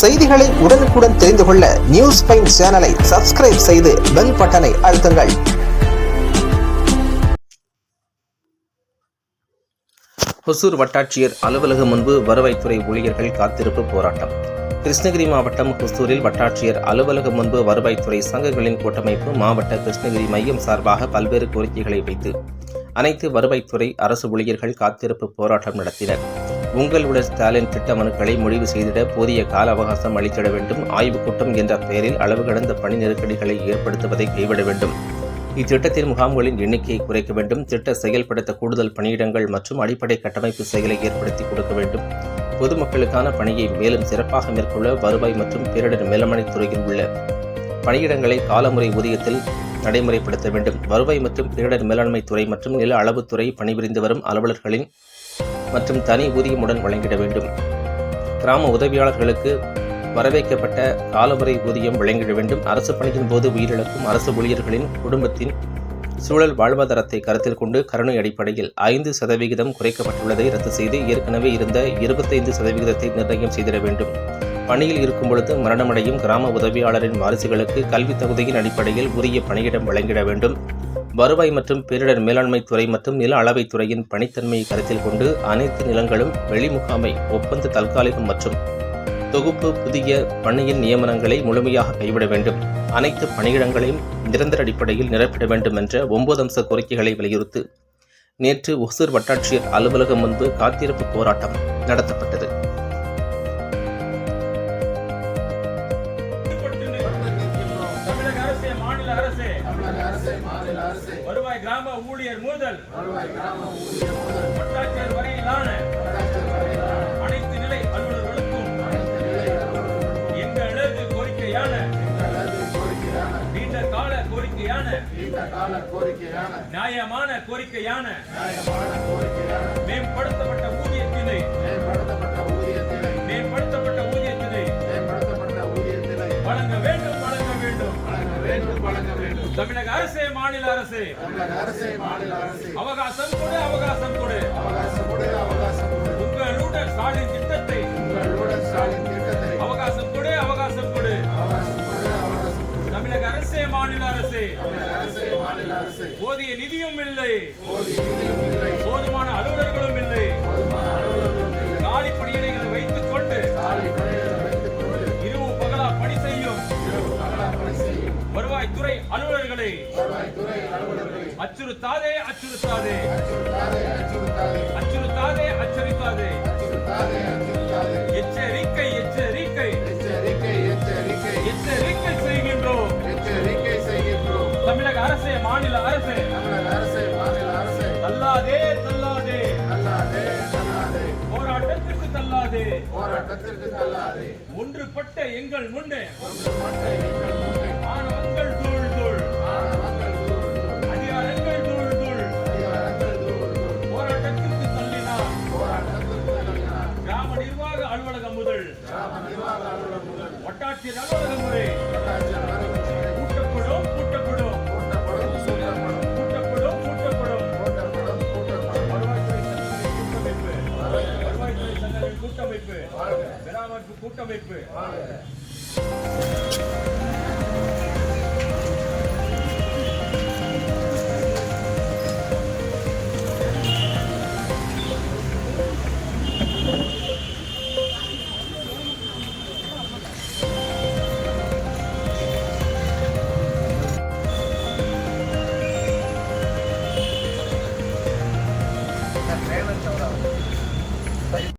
செய்திகளை உடனுக்குடன் தெரிந்து கொள்ள நியூஸ் பைன் சேனலை சப்ஸ்கிரைப் செய்து பெல் பட்டனை அழுத்துங்கள். ஹொசூர் வட்டாட்சியர் அலுவலகம் முன்பு வருவாய்த்துறை ஊழியர்கள் காத்திருப்பு போராட்டம். கிருஷ்ணகிரி மாவட்டம் ஹொசூரில் வட்டாட்சியர் அலுவலகம் முன்பு வருவாய்த்துறை சங்கங்களின் கூட்டமைப்பு மாவட்ட கிருஷ்ணகிரி மையம் சார்பாக பல்வேறு கோரிக்கைகளை வைத்து அனைத்து வருவாய்த்துறை அரசு ஊழியர்கள் காத்திருப்பு போராட்டம் நடத்தினர். உங்களுடைய ஸ்டாலின் திட்ட மனுக்களை முடிவு செய்திட போதிய கால அவகாசம் அளித்திட வேண்டும். ஆய்வுக் கூட்டம் என்ற பெயரில் அளவு கடந்த பணி நெருக்கடிகளை ஏற்படுத்துவதை கைவிட வேண்டும். இத்திட்டத்தில் முகாம்களின் எண்ணிக்கையை குறைக்க வேண்டும். திட்ட செயல்படுத்த கூடுதல் பணியிடங்கள் மற்றும் அடிப்படை கட்டமைப்பு செயலை ஏற்படுத்தி கொடுக்க வேண்டும். பொதுமக்களுக்கான பணியை மேலும் சிறப்பாக மேற்கொள்ள வருவாய் மற்றும் பேரிடர் மேலாண்மை துறையில் உள்ள பணியிடங்களை காலமுறை ஊதியத்தில் நடைமுறைப்படுத்த வேண்டும். வருவாய் மற்றும் பேரிடர் மேலாண்மை துறை மற்றும் நில அளவுத்துறை பணிபுரிந்து வரும் அலுவலர்களின் மற்றும் தனி ஊதியமுடன் வழங்கிட வேண்டும். கிராம உதவியாளர்களுக்கு வரவேற்கப்பட்ட காலமுறை ஊதியம் வழங்கிட வேண்டும். அரசு பணியின் போது உயிரிழக்கும் அரசு ஊழியர்களின் குடும்பத்தின் சூழல் வாழ்வாதாரத்தை கருத்தில் கொண்டு கருணை அடிப்படையில் ஐந்து சதவிகிதம் குறைக்கப்பட்டுள்ளதை ரத்து செய்து ஏற்கனவே இருந்த இருபத்தைந்து சதவிகிதத்தை நிர்ணயம் செய்திட வேண்டும். பணியில் இருக்கும் பொழுது மரணமடையும் கிராம உதவியாளரின் வாரிசுகளுக்கு கல்வித் தகுதியின் அடிப்படையில் உரிய பணியிடம் வழங்கிட வேண்டும். வருவாய் மற்றும் பேரிடர் மேலாண்மை துறை மற்றும் நில அளவைத் துறையின் பணித்தன்மையை கருத்தில் கொண்டு அனைத்து நிலங்களும் வெளிமுகாமை ஒப்பந்த தற்காலிகம் மற்றும் தொகுப்பு புதிய பணியின் நியமனங்களை முழுமையாக கைவிட வேண்டும். அனைத்து பணியிடங்களையும் நிரந்தர அடிப்படையில் நிரப்பிட வேண்டும் என்ற ஒன்பது அம்ச கோரிக்கைகளை வலியுறுத்தி நேற்று ஒசூர் வட்டாட்சியர் அலுவலகம் முன்பு காத்திருப்பு போராட்டம் நடத்தப்பட்டது. வருவாய் கிராம ஊழியர் முதல். வட்டாட்சியர் வரையிலான அனைத்து நிலை அலுவலர்களுக்கும் எங்களது கோரிக்கையான நீண்ட கால கோரிக்கையான நியாயமான கோரிக்கையான மேம்படுத்தப்பட்ட ஊதியத்தினை மேம்படுத்தப்பட்ட தமிழக அரசே மாநில அரசே. அவகாசம் கொடு அவகாசம் கொடு. உங்களுடன் ஸ்டாலின் திட்டத்தை. அவகாசம் கொடு அவகாசம் கொடு. தமிழக அரசே மாநில அரசே. போதிய நிதியும் இல்லை. போதுமான அலுவலர்களும் இல்லை. காலி பணியிடைகளை வைத்துக் கொண்டு இரவு பகலா பணி செய்யும். வருவாய்த்துறை அலுவலர்களை அச்சுறுத்தாதே அச்சுறுத்தாதே. அச்சுறுத்தாதே அச்சுறுத்தாதே. எச்சரிக்கை எச்சரிக்கை. எச்சரிக்கை செய்கின்றோம். தமிழக அரசே மாநில அரசே. தள்ளாதே தள்ளாதே. போராட்டத்திற்கு தள்ளாதே. ஒன்றுபட்ட எங்கள் முன்னே. வட்டாட்சியர் அலுவலகம் வரை கூட்டப்படும் கூட்டப்படும் கூட்டப்படும் கூட்டப்படும் கூட்டமைப்பு கூட்டமைப்பு கூட்டமைப்பு